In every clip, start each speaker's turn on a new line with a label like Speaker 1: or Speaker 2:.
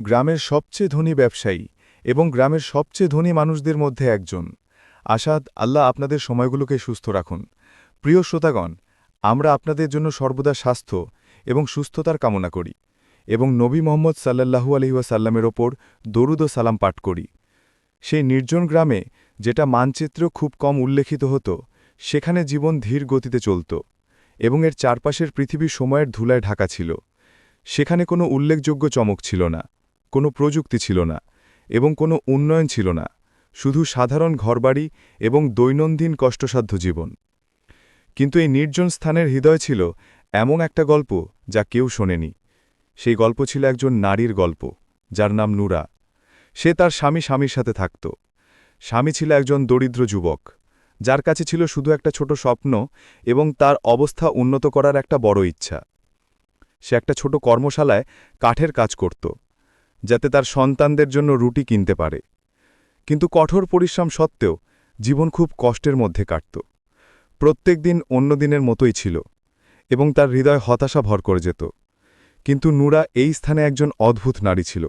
Speaker 1: গ্রামের সবচেয়ে ধনী ব্যবসায়ী এবং গ্রামের সবচেয়ে ধনী মানুষদের মধ্যে একজন। আসাদ আল্লাহ আপনাদের সময়গুলোকে সুস্থ রাখুন। প্রিয় শ্রোতাগণ, আমরা আপনাদের জন্য সর্বদা স্বাস্থ্য এবং সুস্থতার কামনা করি এবং নবী মোহাম্মদ সাল্লাল্লাহু আলহিউসাল্লামের ওপর দরুদ ও সালাম পাঠ করি। সেই নির্জন গ্রামে যেটা মানচিত্র খুব কম উল্লেখিত হতো, সেখানে জীবন ধীর গতিতে চলত এবং এর চারপাশের পৃথিবী সময়ের ধুলায় ঢাকা ছিল। সেখানে কোনো উল্লেখযোগ্য চমক ছিল না। কোনো প্রযুক্তি ছিল না এবং কোনো উন্নয়ন ছিল না, শুধু সাধারণ ঘরবাড়ি এবং দৈনন্দিন কষ্টসাধ্য জীবন। কিন্তু এই নির্জন স্থানের হৃদয় ছিল এমন একটা গল্প যা কেউ শোনেনি। সেই গল্প ছিল একজন নারীর গল্প, যার নাম নুরা। সে তার স্বামী স্বামীর সাথে থাকত। স্বামী ছিল একজন দরিদ্র যুবক, যার কাছে ছিল শুধু একটা ছোট স্বপ্ন এবং তার অবস্থা উন্নত করার একটা বড় ইচ্ছা। সে একটা ছোট কর্মশালায় কাঠের কাজ করত। যাতে তার সন্তানদের জন্য রুটি কিনতে পারে। কিন্তু কঠোর পরিশ্রম সত্ত্বেও জীবন খুব কষ্টের মধ্যে কাটত। প্রত্যেক দিন অন্য দিনের মতোই ছিল এবং তার হৃদয় হতাশা ভর করে যেত। কিন্তু নুরা এই স্থানে একজন অদ্ভুত নারী ছিল।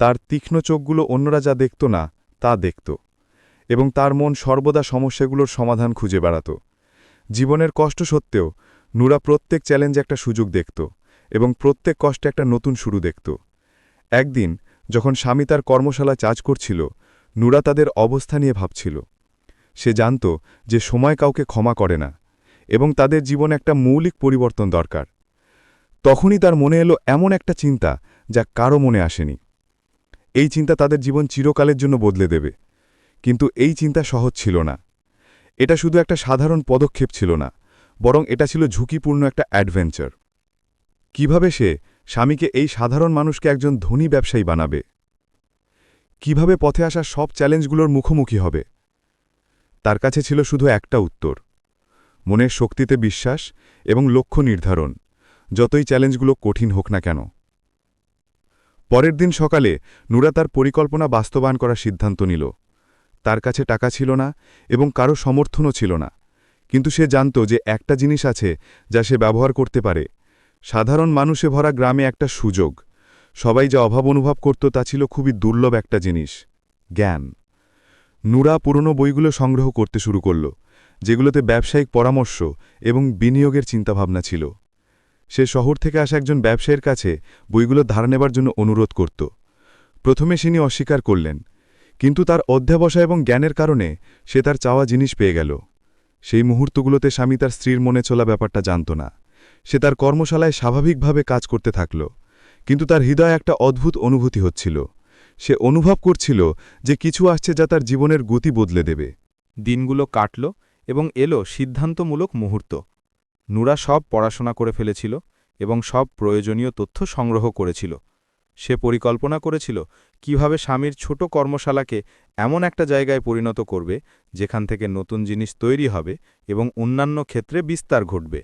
Speaker 1: তার তীক্ষ্ণ চোখগুলো অন্যরা যা দেখত না, তা দেখত এবং তার মন সর্বদা সমস্যাগুলোর সমাধান খুঁজে বেড়াত। জীবনের কষ্ট সত্ত্বেও নুরা প্রত্যেক চ্যালেঞ্জে একটা সুযোগ দেখত এবং প্রত্যেক কষ্টে একটা নতুন শুরু দেখত। একদিন, যখন স্বামী তার কর্মশালা চাজ করছিল, নুরা তাদের অবস্থা নিয়ে ভাবছিল। সে জানত যে সময় কাউকে ক্ষমা করে না, এবং তাদের জীবনে একটা মৌলিক পরিবর্তন দরকার। তখনই তার মনে এলো এমন একটা চিন্তা যা কারও মনে আসেনি। এই চিন্তা তাদের জীবন চিরকালের জন্য বদলে দেবে। কিন্তু এই চিন্তা সহজ ছিল না। এটা শুধু একটা সাধারণ পদক্ষেপ ছিল না, বরং এটা ছিল ঝুঁকিপূর্ণ একটা অ্যাডভেঞ্চার। কীভাবে সে স্বামীকে এই সাধারণ মানুষকে একজন ধনী ব্যবসায়ী বানাবে। কীভাবে পথে আসা সব চ্যালেঞ্জগুলোর মুখোমুখি হবে? তার কাছে ছিল শুধু একটা উত্তর। মনের শক্তিতে বিশ্বাস এবং লক্ষ্য নির্ধারণ, যতই চ্যালেঞ্জগুলো কঠিন হোক না কেন। পরের দিন সকালে নুরা তার পরিকল্পনা বাস্তবায়ন করার সিদ্ধান্ত নিল। তার কাছে টাকা ছিল না এবং কারও সমর্থনও ছিল না, কিন্তু সে জানত যে একটা জিনিস আছে যা সে ব্যবহার করতে পারে। সাধারণ মানুষে ভরা গ্রামে একটা সুযোগ। সবাই যা অভাব অনুভব করত তা ছিল খুবই দুর্লভ একটা জিনিস, জ্ঞান। নুরা পুরনো বইগুলো সংগ্রহ করতে শুরু করল, যেগুলোতে ব্যবসায়িক পরামর্শ এবং বিনিয়োগের চিন্তাভাবনা ছিল। সে শহর থেকে আসা একজন ব্যবসায়ীর কাছে বইগুলো ধার নেবার জন্য অনুরোধ করত। প্রথমে তিনি অস্বীকার করলেন, কিন্তু তার অধ্যাবসা এবং জ্ঞানের কারণে সে তার চাওয়া জিনিস পেয়ে গেল। সেই মুহূর্তগুলোতে স্বামী তার স্ত্রীর মনে চলা ব্যাপারটা জানত না। সে তার কর্মশালায় স্বাভাবিকভাবে কাজ করতে থাকল, কিন্তু তার হৃদয় একটা অদ্ভুত অনুভূতি হচ্ছিল। সে অনুভব করছিল যে কিছু আসছে যা তার জীবনের গতি বদলে দেবে।
Speaker 2: দিনগুলো কাটল এবং এলো সিদ্ধান্তমূলক মুহূর্ত। নুরা সব পড়াশোনা করে ফেলেছিল এবং সব প্রয়োজনীয় তথ্য সংগ্রহ করেছিল। সে পরিকল্পনা করেছিল কীভাবে স্বামীর ছোট কর্মশালাকে এমন একটা জায়গায় পরিণত করবে, যেখান থেকে নতুন জিনিস তৈরি হবে এবং অন্যান্য ক্ষেত্রে বিস্তার ঘটবে।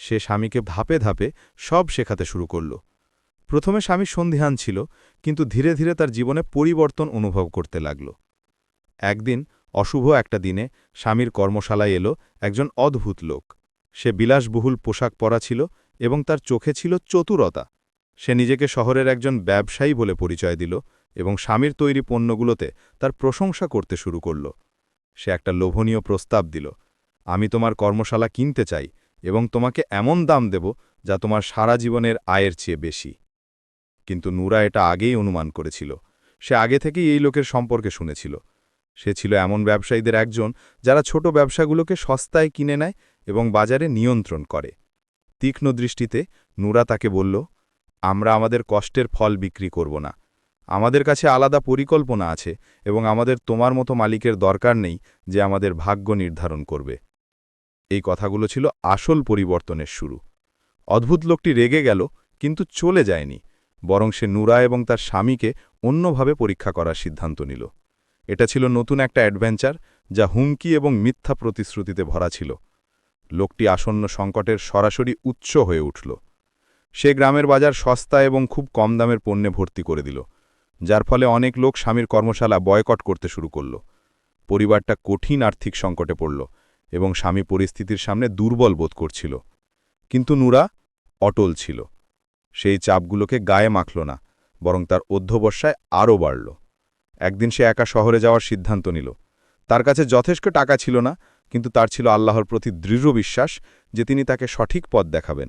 Speaker 2: সে স্বামীকে ধাপে ধাপে সব শেখাতে শুরু করল। প্রথমে স্বামী সন্ধিহান ছিল, কিন্তু ধীরে ধীরে তার জীবনে পরিবর্তন অনুভব করতে লাগল। একদিন, অশুভ একটা দিনে, স্বামীর কর্মশালায় এলো একজন অদ্ভুত লোক। সে বিলাসবহুল পোশাক পরা ছিল এবং তার চোখে ছিল চতুরতা। সে নিজেকে শহরের একজন ব্যবসায়ী বলে পরিচয় দিল এবং স্বামীর তৈরি পণ্যগুলোতে তার প্রশংসা করতে শুরু করল। সে একটা লোভনীয় প্রস্তাব দিল, আমি তোমার কর্মশালা কিনতে চাই এবং তোমাকে এমন দাম দেব যা তোমার সারা জীবনের আয়ের চেয়ে বেশি। কিন্তু নুরা এটা আগেই অনুমান করেছিল। সে আগে থেকেই এই লোকের সম্পর্কে শুনেছিল। সে ছিল এমন ব্যবসায়ীদের একজন যারা ছোট ব্যবসাগুলোকে সস্তায় কিনে নেয় এবং বাজারে নিয়ন্ত্রণ করে। তীক্ষ্ণ দৃষ্টিতে নুরা তাকে বলল, আমরা আমাদের কষ্টের ফল বিক্রি করব না। আমাদের কাছে আলাদা পরিকল্পনা আছে এবং আমাদের তোমার মতো মালিকের দরকার নেই যে আমাদের ভাগ্য নির্ধারণ করবে। এই কথাগুলো ছিল আসল পরিবর্তনের শুরু। অদ্ভুত লোকটি রেগে গেল, কিন্তু চলে যায়নি, বরং সে নুরা এবং তার স্বামীকে অন্যভাবে পরীক্ষা করার সিদ্ধান্ত নিল। এটা ছিল নতুন একটা অ্যাডভেঞ্চার, যা হুমকি এবং মিথ্যা প্রতিশ্রুতিতে ভরা ছিল। লোকটি আসন্ন সংকটের সরাসরি উচ্চ হয়ে উঠল। সে গ্রামের বাজার সস্তা এবং খুব কম দামের পণ্যে ভর্তি করে দিল, যার ফলে অনেক লোক স্বামীর কর্মশালা বয়কট করতে শুরু করল। পরিবারটা কঠিন আর্থিক সংকটে পড়ল। এবং স্বামী পরিস্থিতির সামনে দুর্বল বোধ করছিল। কিন্তু নুরা অটল ছিল। সেই চাপগুলোকে গায়ে মাখল না, বরং তার অধ্যবসায় আরও বাড়ল। একদিন সে একা শহরে যাওয়ার সিদ্ধান্ত নিল। তার কাছে যথেষ্ট টাকা ছিল না, কিন্তু তার ছিল আল্লাহর প্রতি দৃঢ় বিশ্বাস যে তিনি তাকে সঠিক পথ দেখাবেন।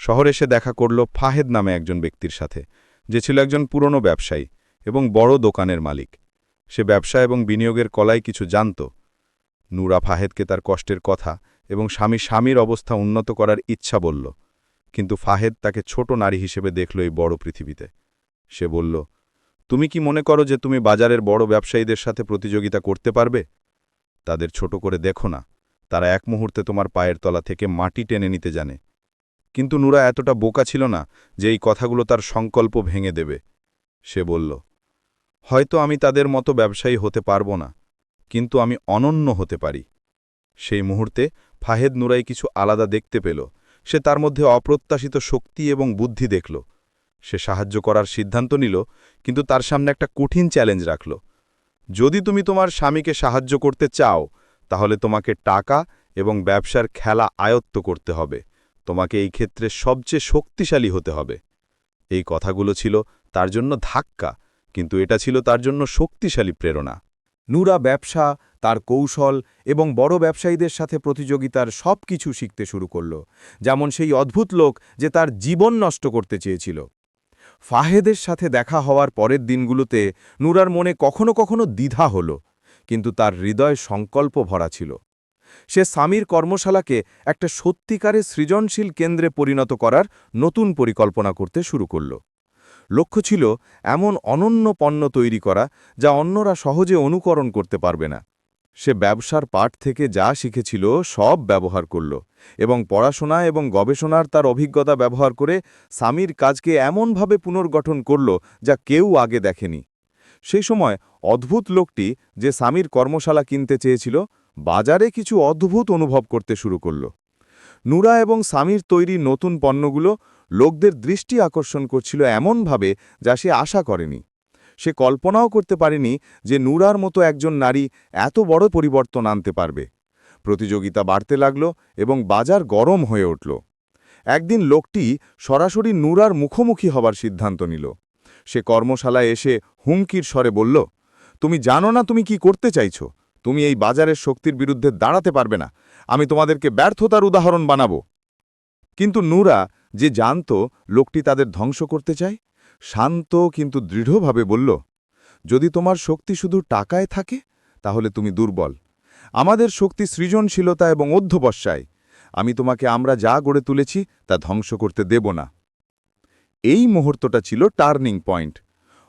Speaker 2: শহরে সে দেখা করল ফাহেদ নামে একজন ব্যক্তির সাথে, যে ছিল একজন পুরনো ব্যবসায়ী এবং বড় দোকানের মালিক। সে ব্যবসা এবং বিনিয়োগের কলায় কিছু জানত নূরা ফাহেদকে তার কষ্টের কথা এবং স্বামী স্বামীর অবস্থা উন্নত করার ইচ্ছা বলল, কিন্তু ফাহেদ তাকে ছোট নারী হিসেবে দেখল এই বড় পৃথিবীতে। সে বলল, তুমি কি মনে করো যে তুমি বাজারের বড় ব্যবসায়ীদের সাথে প্রতিযোগিতা করতে পারবে? তাদের ছোট করে দেখো না, তারা এক মুহূর্তে তোমার পায়ের তলা থেকে মাটি টেনে নিতে জানে। কিন্তু নুরা এতটা বোকা ছিল না যে এই কথাগুলো তার সংকল্প ভেঙে দেবে। সে বলল, হয়তো আমি তাদের মতো ব্যবসায়ী হতে পারব না। কিন্তু আমি অনন্য হতে পারি। সেই মুহূর্তে ফাহেদ নুরাই কিছু আলাদা দেখতে পেল। সে তার মধ্যে অপ্রত্যাশিত শক্তি এবং বুদ্ধি দেখল। সে সাহায্য করার সিদ্ধান্ত নিল, কিন্তু তার সামনে একটা কঠিন চ্যালেঞ্জ রাখল। যদি তুমি তোমার স্বামীকে সাহায্য করতে চাও, তাহলে তোমাকে টাকা এবং ব্যবসার খেলা আয়ত্ত করতে হবে। তোমাকে এই ক্ষেত্রে সবচেয়ে শক্তিশালী হতে হবে। এই কথাগুলো ছিল তার জন্য ধাক্কা, কিন্তু এটা ছিল তার জন্য শক্তিশালী প্রেরণা।
Speaker 3: নুরা ব্যবসা, তার কৌশল এবং বড় ব্যবসায়ীদের সাথে প্রতিযোগিতার সব কিছু শিখতে শুরু করল। যেমন সেই অদ্ভুত লোক যে তার জীবন নষ্ট করতে চেয়েছিল। ফাহেদের সাথে দেখা হওয়ার পরের দিনগুলোতে নুরার মনে কখনো কখনো দ্বিধা হল, কিন্তু তার হৃদয় সংকল্প ভরা ছিল। সে স্বামীর কর্মশালাকে একটা সত্যিকারের সৃজনশীল কেন্দ্রে পরিণত করার নতুন পরিকল্পনা করতে শুরু করল। লক্ষ্য ছিল এমন অনন্য পণ্য তৈরি করা যা অন্যরা সহজে অনুকরণ করতে পারবে না। সে ব্যবসার পাঠ থেকে যা শিখেছিল সব ব্যবহার করল এবং পড়াশোনা এবং গবেষণার তার অভিজ্ঞতা ব্যবহার করে স্বামীর কাজকে এমনভাবে পুনর্গঠন করল যা কেউ আগে দেখেনি। সেই সময় অদ্ভুত লোকটি যে স্বামীর কর্মশালা কিনতে চেয়েছিল, বাজারে কিছু অদ্ভুত অনুভব করতে শুরু করল। নুরা এবং স্বামীর তৈরি নতুন পণ্যগুলো লোকদের দৃষ্টি আকর্ষণ করছিল এমনভাবে যা সে আশা করেনি। সে কল্পনাও করতে পারেনি যে নুরার মতো একজন নারী এত বড় পরিবর্তন আনতে পারবে। প্রতিযোগিতা বাড়তে লাগল এবং বাজার গরম হয়ে উঠল। একদিন লোকটি সরাসরি নুরার মুখোমুখি হবার সিদ্ধান্ত নিল। সে কর্মশালায় এসে হুমকির স্বরে বলল, তুমি জানো না তুমি কি করতে চাইছ? তুমি এই বাজারের শক্তির বিরুদ্ধে দাঁড়াতে পারবে না। আমি তোমাদেরকে ব্যর্থতার উদাহরণ বানাবো। কিন্তু নুরা যে জানত লোকটি তাদের ধ্বংস করতে চায়? শান্ত কিন্তু দৃঢ়ভাবে বলল, যদি তোমার শক্তি শুধু টাকায় থাকে, তাহলে তুমি দুর্বল। আমাদের শক্তি সৃজনশীলতা এবং অধ্যবসায়। আমি তোমাকে আমরা যা গড়ে তুলেছি, তা ধ্বংস করতে দেব না। এই মুহূর্তটা ছিল টার্নিং পয়েন্ট।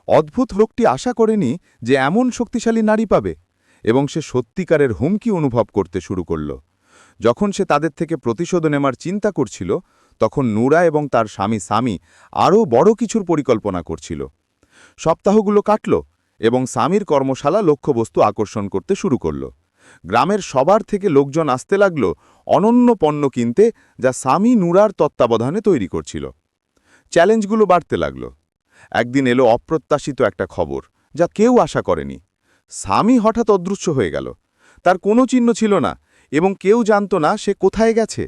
Speaker 3: অদ্ভুত লোকটি আশা করেনি যে এমন শক্তিশালী নারী পাবে, এবং সে সত্যিকারের হুমকি অনুভব করতে শুরু করল। যখন সে তাদের থেকে প্রতিশোধ নেমার চিন্তা করছিল তখন নূরা এবং তার স্বামী স্বামী আরও বড় কিছুর পরিকল্পনা করছিল। সপ্তাহগুলো কাটল এবং স্বামীর কর্মশালা লক্ষ্যবস্তু আকর্ষণ করতে শুরু করল। গ্রামের সবার থেকে লোকজন আসতে লাগল অনন্য পণ্য কিনতে যা স্বামী নূরার তত্ত্বাবধানে তৈরি করছিল। চ্যালেঞ্জগুলো বাড়তে লাগল। একদিন এলো অপ্রত্যাশিত একটা খবর যা কেউ আশা করেনি। স্বামী হঠাৎ অদৃশ্য হয়ে গেল। তার কোনো চিহ্ন ছিল না এবং কেউ জানত না সে কোথায় গেছে।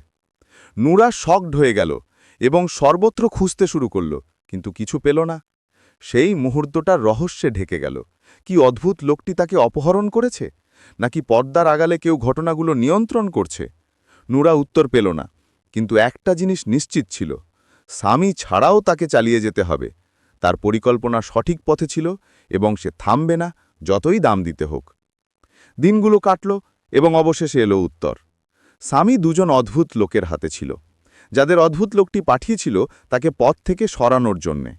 Speaker 3: নুরা শকড হয়ে গেল এবং সর্বত্র খুঁজতে শুরু করল, কিন্তু কিছু পেল না। সেই মুহূর্তটা রহস্যে ঢেকে গেল। কি অদ্ভুত লোকটি তাকে অপহরণ করেছে? নাকি পর্দার আগালে কেউ ঘটনাগুলো নিয়ন্ত্রণ করছে? নুরা উত্তর পেল না, কিন্তু একটা জিনিস নিশ্চিত ছিল। স্বামী ছাড়াও তাকে চালিয়ে যেতে হবে। তার পরিকল্পনা সঠিক পথে ছিল এবং সে থামবে না, যতই দাম দিতে হোক। দিনগুলো কাটল এবং অবশেষে এলো উত্তর। স্বামী দুজন অদ্ভুত লোকের হাতে ছিল। যাদের অদ্ভুত লোকটি পাঠিয়েছিল, তাকে পথ থেকে সরানোর জন্যে।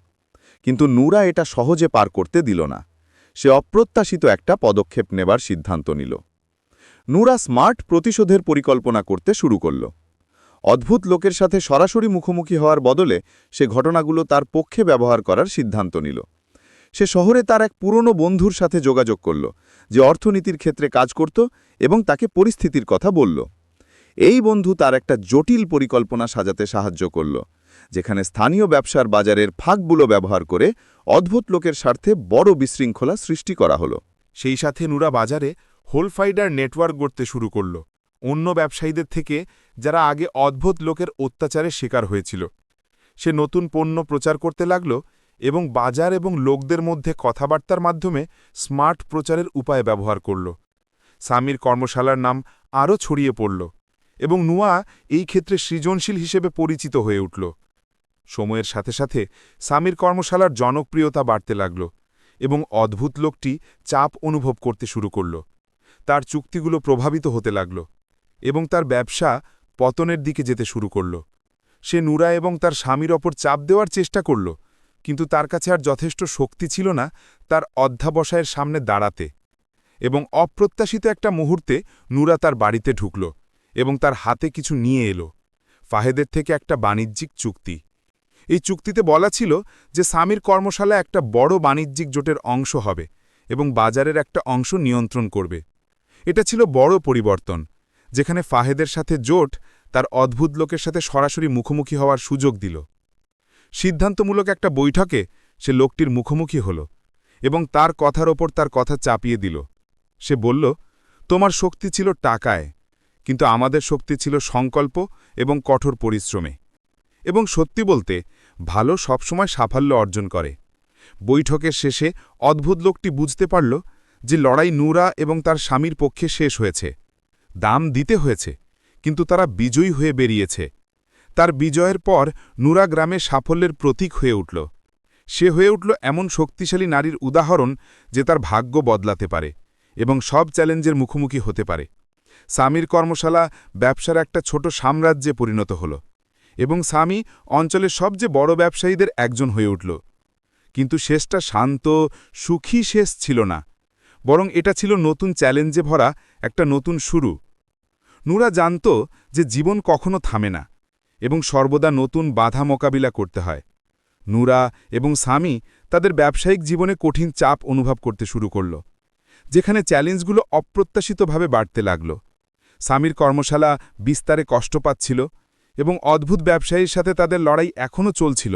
Speaker 3: কিন্তু নূরা এটা সহজে পার করতে দিল না। সে অপ্রত্যাশিত একটা পদক্ষেপ নেবার সিদ্ধান্ত নিল। নূরা স্মার্ট প্রতিশোধের পরিকল্পনা করতে শুরু করল। অদ্ভুত লোকের সাথে সরাসরি মুখোমুখি হওয়ার বদলে সে ঘটনাগুলো তার পক্ষে ব্যবহার করার সিদ্ধান্ত নিল। সে শহরে তার এক পুরনো বন্ধুর সাথে যোগাযোগ করল, যে অর্থনীতির ক্ষেত্রে কাজ করত এবং তাকে পরিস্থিতির কথা বলল। এই বন্ধু তার একটা জটিল পরিকল্পনা সাজাতে সাহায্য করল, যেখানে স্থানীয় ব্যবসার বাজারের ফাঁকগুলো ব্যবহার করে অদ্ভুত লোকের স্বার্থে বড় বিশৃঙ্খলা সৃষ্টি করা হলো।
Speaker 4: সেই সাথে নুরা বাজারে হোলফাইডার নেটওয়ার্ক গড়তে শুরু করল। অন্য ব্যবসায়ীদের থেকে যারা আগে অদ্ভুত লোকের অত্যাচারের শিকার হয়েছিল, সে নতুন পণ্য প্রচার করতে লাগল এবং বাজার এবং লোকদের মধ্যে কথাবার্তার মাধ্যমে স্মার্ট প্রচারের উপায় ব্যবহার করল। সামির কর্মশালার নাম আরও ছড়িয়ে পড়ল। এবং নুয়া এই ক্ষেত্রে সৃজনশীল হিসেবে পরিচিত হয়ে উঠল। সময়ের সাথে সাথে সামির কর্মশালার জনপ্রিয়তা বাড়তে লাগল এবং অদ্ভুত লোকটি চাপ অনুভব করতে শুরু করল। তার চুক্তিগুলো প্রভাবিত হতে লাগল এবং তার ব্যবসা পতনের দিকে যেতে শুরু করল। সে নুরা এবং তার স্বামীর ওপর চাপ দেওয়ার চেষ্টা করল, কিন্তু তার কাছে আর যথেষ্ট শক্তি ছিল না তার অধ্যাবসায়ের সামনে দাঁড়াতে এবং অপ্রত্যাশিত একটা মুহূর্তে নুরা তার বাড়িতে ঢুকল। এবং তার হাতে কিছু নিয়ে এলো। ফাহেদের থেকে একটা বাণিজ্যিক চুক্তি। এই চুক্তিতে বলা ছিল যে সামির কর্মশালা একটা বড় বাণিজ্যিক জোটের অংশ হবে এবং বাজারের একটা অংশ নিয়ন্ত্রণ করবে। এটা ছিল বড় পরিবর্তন, যেখানে ফাহেদের সাথে জোট তার অদ্ভুত লোকের সাথে সরাসরি মুখোমুখি হওয়ার সুযোগ দিল। সিদ্ধান্তমূলক একটা বৈঠকে সে লোকটির মুখোমুখি হল এবং তার কথার ওপর তার কথা চাপিয়ে দিল। সে বলল, তোমার শক্তি ছিল টাকায়। কিন্তু আমাদের শক্তি ছিল সংকল্প এবং কঠোর পরিশ্রমে। এবং সত্যি বলতে, ভালো সবসময় সাফল্য অর্জন করে। বৈঠকের শেষে অদ্ভুত লোকটি বুঝতে পারল যে লড়াই নুরা এবং তার স্বামীর পক্ষে শেষ হয়েছে। দাম দিতে হয়েছে, কিন্তু তারা বিজয়ী হয়ে বেরিয়েছে। তার বিজয়ের পর নুরা গ্রামে সাফল্যের প্রতীক হয়ে উঠল। সে হয়ে উঠল এমন শক্তিশালী নারীর উদাহরণ যে তার ভাগ্য বদলাতে পারে এবং সব চ্যালেঞ্জের মুখোমুখি হতে পারে। সামির কর্মশালা ব্যবসার একটা ছোট সাম্রাজ্যে পরিণত হল এবং সামি অঞ্চলের সবচেয়ে বড় ব্যবসায়ীদের একজন হয়ে উঠল। কিন্তু শেষটা শান্ত, সুখী শেষ ছিল না। বরং এটা ছিল নতুন চ্যালেঞ্জে ভরা একটা নতুন শুরু। নুরা জানত যে জীবন কখনো থামে না এবং সর্বদা নতুন বাধা মোকাবিলা করতে হয়। নুরা এবং স্বামী তাদের ব্যবসায়িক জীবনে কঠিন চাপ অনুভব করতে শুরু করল, যেখানে চ্যালেঞ্জগুলো অপ্রত্যাশিতভাবে বাড়তে লাগল। স্বামীর কর্মশালা বিস্তারে কষ্ট পাচ্ছিল এবং অদ্ভুত ব্যবসায়ীর সাথে তাদের লড়াই এখনও চলছিল।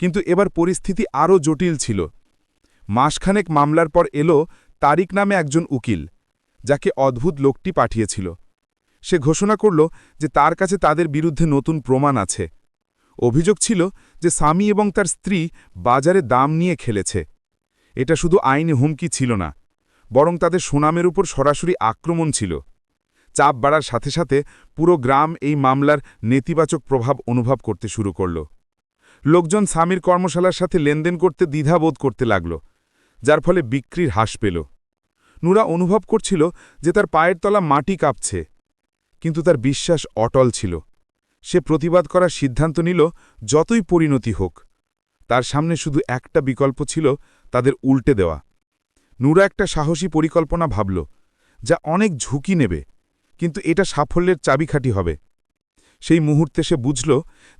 Speaker 4: কিন্তু এবার পরিস্থিতি আরও জটিল ছিল। মাসখানেক মামলার পর এলো তারিক নামে একজন উকিল, যাকে অদ্ভুত লোকটি পাঠিয়েছিল। সে ঘোষণা করল যে তার কাছে তাদের বিরুদ্ধে নতুন প্রমাণ আছে। অভিযোগ ছিল যে স্বামী এবং তার স্ত্রী বাজারে দাম নিয়ে খেলেছে। এটা শুধু আইনে হুমকি ছিল না, বরং তাদের সুনামের উপর সরাসরি আক্রমণ ছিল। চাপ বাড়ার সাথে সাথে পুরো গ্রাম এই মামলার নেতিবাচক প্রভাব অনুভব করতে শুরু করল। লোকজন স্বামীর কর্মশালার সাথে লেনদেন করতে দ্বিধাবোধ করতে লাগল, যার ফলে বিক্রির হ্রাস পেল। নুরা অনুভব করছিল যে তার পায়ের তলা মাটি কাঁপছে, কিন্তু তার বিশ্বাস অটল ছিল। সে প্রতিবাদ করার সিদ্ধান্ত নিল, যতই পরিণতি হোক, তার সামনে শুধু একটা বিকল্প ছিল, তাদের উল্টে দেওয়া। নুরা একটা সাহসী পরিকল্পনা ভাবল, যা অনেক ঝুঁকি নেবে। কিন্তু এটা সাফল্যের চাবিখাটি হবে। সেই মুহূর্তে সে বুঝল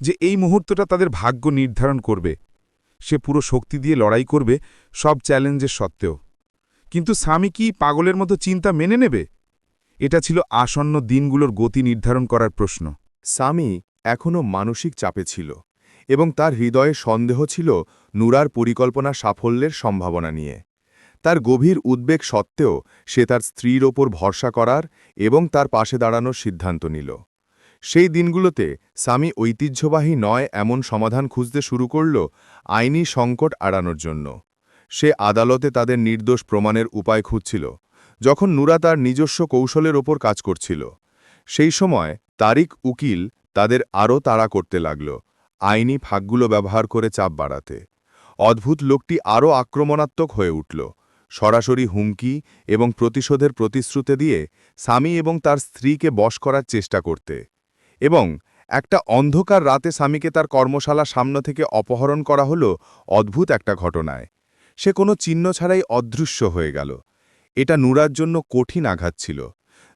Speaker 4: যে এই মুহূর্তটা তাদের ভাগ্য নির্ধারণ করবে। সে পুরো শক্তি দিয়ে লড়াই করবে সব চ্যালেঞ্জের সত্ত্বেও। কিন্তু স্বামী কি পাগলের মতো চিন্তা মেনে নেবে? এটা ছিল আসন্ন দিনগুলোর গতি নির্ধারণ করার প্রশ্ন।
Speaker 1: স্বামী এখনও মানসিক চাপে ছিল এবং তার হৃদয়ে সন্দেহ ছিল নুরার পরিকল্পনা সাফল্যের সম্ভাবনা নিয়ে। তার গভীর উদ্বেগ সত্ত্বেও সে তার স্ত্রীর ওপর ভরসা করার এবং তার পাশে দাঁড়ানোর সিদ্ধান্ত নিল। সেই দিনগুলোতে স্বামী ঐতিহ্যবাহী নয় এমন সমাধান খুঁজতে শুরু করল আইনি সংকট আড়ানোর জন্য। সে আদালতে তাদের নির্দোষ প্রমাণের উপায় খুঁজছিল, যখন নুরা তার নিজস্ব কৌশলের ওপর কাজ করছিল। সেই সময় তারিক উকিল তাদের আরও তাড়া করতে লাগল, আইনি ফাঁকগুলো ব্যবহার করে চাপ বাড়াতে। অদ্ভুত লোকটি আরও আক্রমণাত্মক হয়ে উঠল। সরাসরি হুমকি এবং প্রতিশোধের প্রতিশ্রুতি দিয়ে স্বামী এবং তার স্ত্রীকে বশ করার চেষ্টা করতে এবং একটা অন্ধকার রাতে স্বামীকে তার কর্মশালা সামনে থেকে অপহরণ করা হলো অদ্ভুত একটা ঘটনায়। সে কোনো চিহ্ন ছাড়াই অদৃশ্য হয়ে গেল। এটা নুরার জন্য কঠিন আঘাত ছিল।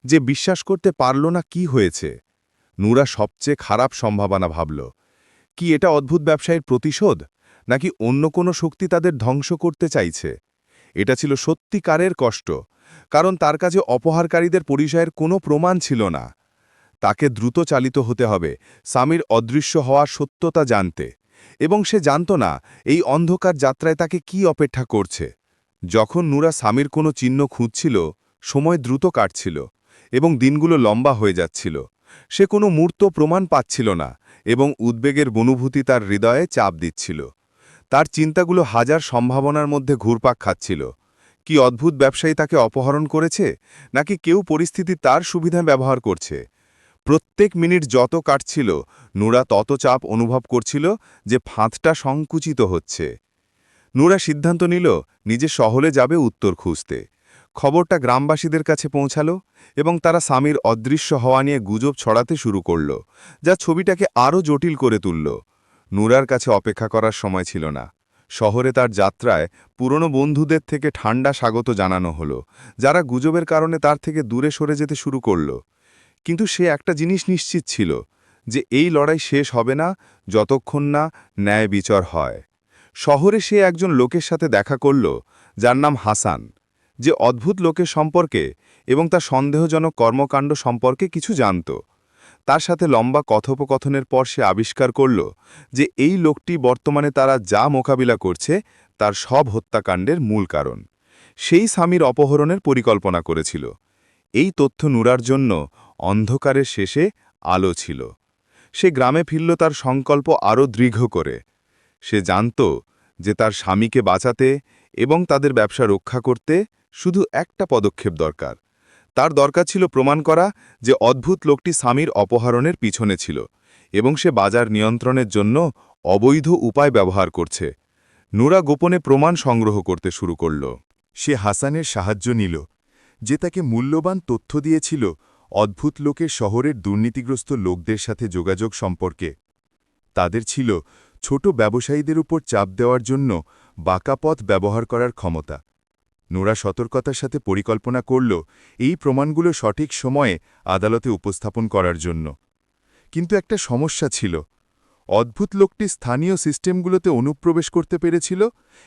Speaker 1: যে বিশ্বাস করতে পারল না কি হয়েছে? নুরা সবচেয়ে খারাপ সম্ভাবনা ভাবল। কি এটা অদ্ভুত ব্যবসায়ের প্রতিশোধ? নাকি অন্য কোনো শক্তি তাদের ধ্বংস করতে চাইছে? এটা ছিল সত্যিকারের কষ্ট, কারণ তার কাছে অপহারকারীদের পরিচয়ের কোনো প্রমাণ ছিল না। তাকে দ্রুত চালিত হতে হবে, স্বামীর অদৃশ্য হওয়ার সত্যতা জানতে। এবং সে জানত না, এই অন্ধকার যাত্রায় তাকে কি অপেক্ষা করছে। যখন নুরা স্বামীর কোনো চিহ্ন খুঁজছিল, সময় দ্রুত কাটছিল এবং দিনগুলো লম্বা হয়ে যাচ্ছিল। সে কোনো মূর্ত প্রমাণ পাচ্ছিল না এবং উদ্বেগের বনুভূতি তার হৃদয়ে চাপ দিচ্ছিল।
Speaker 3: তার চিন্তাগুলো হাজার সম্ভাবনার মধ্যে ঘুরপাক খাচ্ছিল। কি অদ্ভুত ব্যবসায়ী তাকে অপহরণ করেছে, নাকি কেউ পরিস্থিতি তার সুবিধা ব্যবহার করছে? প্রত্যেক মিনিট যত কাটছিল, নুরা তত চাপ অনুভব করছিল যে ফাঁদটা সংকুচিত হচ্ছে। নুরা সিদ্ধান্ত নিল, নিজে শহরে যাবে উত্তর খুঁজতে। খবরটা গ্রামবাসীদের কাছে পৌঁছালো এবং তারা স্বামীর অদৃশ্য হওয়া নিয়ে গুজব ছড়াতে শুরু করল, যা ছবিটাকে আরও জটিল করে তুলল। নুরার কাছে অপেক্ষা করার সময় ছিল না। শহরে তার যাত্রায় পুরনো বন্ধুদের থেকে ঠান্ডা স্বাগত জানানো হলো, যারা গুজবের কারণে তার থেকে দূরে সরে যেতে শুরু করল। কিন্তু সে একটা জিনিস নিশ্চিত ছিল, যে এই লড়াই শেষ হবে না, যতক্ষণ না ন্যায় বিচার হয়। শহরে সে একজন লোকের সাথে দেখা করল, যার নাম হাসান, যে অদ্ভুত লোকের সম্পর্কে এবং তার সন্দেহজনক কর্মকাণ্ড সম্পর্কে কিছু জানত। তার সাথে লম্বা কথোপকথনের পর সে আবিষ্কার করল যে এই লোকটি বর্তমানে তারা যা মোকাবিলা করছে, তার সব হত্যাকাণ্ডের মূল কারণ। সেই স্বামীর অপহরণের পরিকল্পনা করেছিল। এই তথ্য নুরার জন্য অন্ধকারের শেষে আলো ছিল। সে গ্রামে ফিরল তার সংকল্প আরও দৃঢ় করে। সে জানত যে তার স্বামীকে বাঁচাতে এবং তাদের ব্যবসা রক্ষা করতে শুধু একটা পদক্ষেপ দরকার। তার দরকার ছিল প্রমাণ করা যে অদ্ভুত লোকটি স্বামীর অপহরণের পিছনে ছিল এবং সে বাজার নিয়ন্ত্রণের জন্য অবৈধ উপায় ব্যবহার করছে। নুরা গোপনে প্রমাণ সংগ্রহ করতে শুরু করল।
Speaker 1: সে হাসানের সাহায্য নিল, যে তাকে মূল্যবান তথ্য দিয়েছিল অদ্ভুত লোকের শহরের দুর্নীতিগ্রস্ত লোকদের সাথে যোগাযোগ সম্পর্কে। তাদের ছিল ছোট ব্যবসায়ীদের উপর চাপ দেওয়ার জন্য বাঁকা পথ ব্যবহার করার ক্ষমতা। নোরা সতর্কতার সাথে পরিকল্পনা করল এই প্রমাণগুলো সঠিক সময়ে আদালতে উপস্থাপন করার জন্য। কিন্তু একটা সমস্যা ছিল। অদ্ভুত লোকটি স্থানীয় সিস্টেমগুলোতে অনুপ্রবেশ করতে পেরেছিল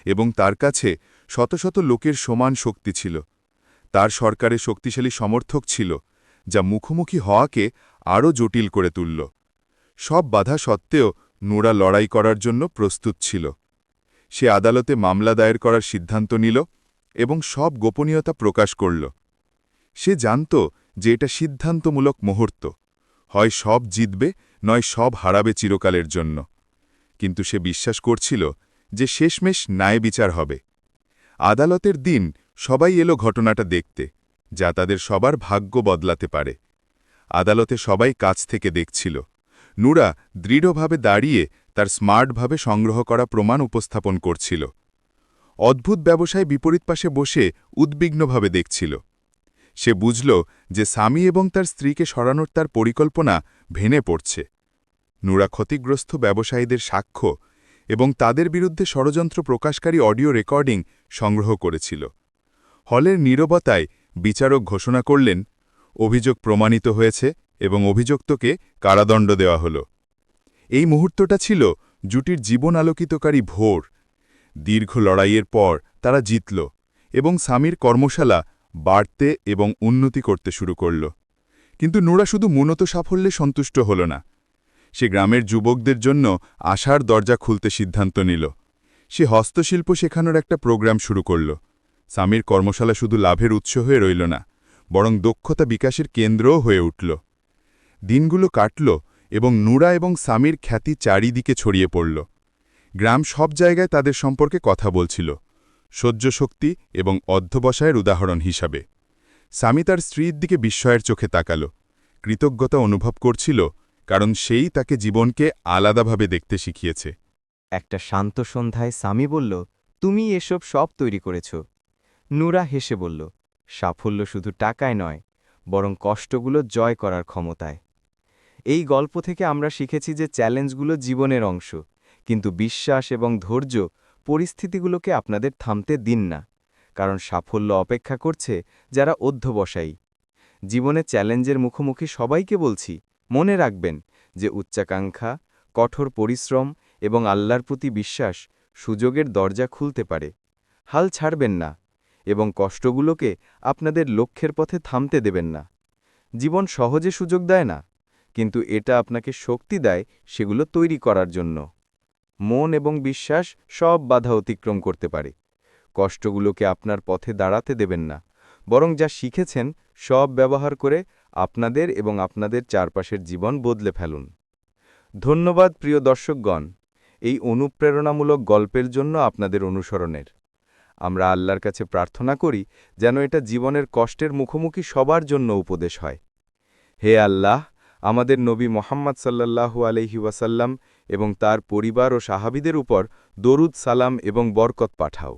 Speaker 1: এবং তার কাছে শত শত লোকের সমান শক্তি ছিল। তার সরকারে শক্তিশালী সমর্থক ছিল, যা মুখোমুখি হওয়াকে আরও জটিল করে তুলল। সব বাধা সত্ত্বেও নোরা লড়াই করার জন্য প্রস্তুত ছিল। সে আদালতে মামলা দায়ের করার সিদ্ধান্ত নিল এবং সব গোপনীয়তা প্রকাশ করল। সে জানত যে এটা সিদ্ধান্তমূলক মুহূর্ত। হয় সব জিতবে, নয় সব হারাবে চিরকালের জন্য। কিন্তু সে বিশ্বাস করছিল যে শেষমেশ ন্যায় বিচার হবে। আদালতের দিন সবাই এলো ঘটনাটা দেখতে, যা তাদের সবার ভাগ্য বদলাতে পারে। আদালতে সবাই কাছ থেকে দেখছিল। নুরা দৃঢ়ভাবে দাঁড়িয়ে তার স্মার্টভাবে সংগ্রহ করা প্রমাণ উপস্থাপন করছিল। অদ্ভুত ব্যবসায় বিপরীত পাশে বসে উদ্বিগ্নভাবে দেখছিল। সে বুঝল যে স্বামী এবং তার স্ত্রীকে সরানোর তার পরিকল্পনা ভেনে পড়ছে। নুরা ক্ষতিগ্রস্ত ব্যবসায়ীদের সাক্ষ্য এবং তাদের বিরুদ্ধে ষড়যন্ত্র প্রকাশকারী অডিও রেকর্ডিং সংগ্রহ করেছিল। হলের নীরবতায় বিচারক ঘোষণা করলেন, অভিযোগ প্রমাণিত হয়েছে এবং অভিযুক্তকে কারাদণ্ড দেওয়া হল। এই মুহূর্তটা ছিল জুটির জীবন আলোকিতকারী ভোর। দীর্ঘ লড়াইয়ের পর তারা জিতল এবং স্বামীর কর্মশালা বাড়তে এবং উন্নতি করতে শুরু করল। কিন্তু নোরা শুধু মূলত সাফল্যে সন্তুষ্ট হল না। সে গ্রামের যুবকদের জন্য আশার দরজা খুলতে সিদ্ধান্ত নিল। সে হস্তশিল্প শেখানোর একটা প্রোগ্রাম শুরু করল। স্বামীর কর্মশালা শুধু লাভের উৎস হয়ে রইল না, বরং দক্ষতা বিকাশের কেন্দ্রও হয়ে উঠল। দিনগুলো কাটল এবং নুরা এবং স্বামীর খ্যাতি চারিদিকে ছড়িয়ে পড়ল। গ্রাম সব জায়গায় তাদের সম্পর্কে কথা বলছিল সহ্যশক্তি এবং অধ্যবসায়ের উদাহরণ হিসাবে। স্বামী তার স্ত্রীর দিকে বিস্ময়ের চোখে তাকাল, কৃতজ্ঞতা অনুভব করছিল, কারণ সেই তাকে জীবনকে আলাদাভাবে দেখতে শিখিয়েছে।
Speaker 5: একটা শান্ত সন্ধ্যায় স্বামী বলল, তুমি এসব সব তৈরি করেছ। নুরা হেসে বলল, সাফল্য শুধু টাকায় নয়, বরং কষ্টগুলো জয় করার ক্ষমতায়। এই গল্প থেকে আমরা শিখেছি যে চ্যালেঞ্জগুলো জীবনের অংশ। কিন্তু বিশ্বাস এবং ধৈর্য পরিস্থিতিগুলোকে আপনাদের থামতে দিন না, কারণ সাফল্য অপেক্ষা করছে যারা অধ্যবসায়ী। জীবনে চ্যালেঞ্জের মুখোমুখি সবাইকে বলছি, মনে রাখবেন যে উচ্চাকাঙ্ক্ষা, কঠোর পরিশ্রম এবং আল্লাহর প্রতি বিশ্বাস সুযোগের দরজা খুলতে পারে। হাল ছাড়বেন না এবং কষ্টগুলোকে আপনাদের লক্ষ্যের পথে থামতে দেবেন না। জীবন সহজে সুযোগ দেয় না, কিন্তু এটা আপনাকে শক্তি দেয় সেগুলো তৈরি করার জন্য। মন এবং বিশ্বাস সব বাধা অতিক্রম করতে পারে। কষ্টগুলোকে আপনার পথে দাঁড়াতে দেবেন না। বরং যা শিখেছেন, সব ব্যবহার করে আপনাদের এবং আপনাদের চারপাশের জীবন বদলে ফেলুন। ধন্যবাদ, প্রিয় দর্শকগণ।
Speaker 2: এই অনুপ্রেরণামূলক গল্পের জন্য আপনাদের অনুসরণের। আমরা আল্লাহর কাছে প্রার্থনা করি যেন এটা জীবনের কষ্টের মুখোমুখি সবার জন্য উপদেশ হয়। হে আল্লাহ, আমাদের নবী মোহাম্মদ সাল্লাহু আলহি ওয়াসাল্লাম এবং তার পরিবার ও সাহাবিদের উপর দরুদ সালাম এবং বরকত পাঠাও।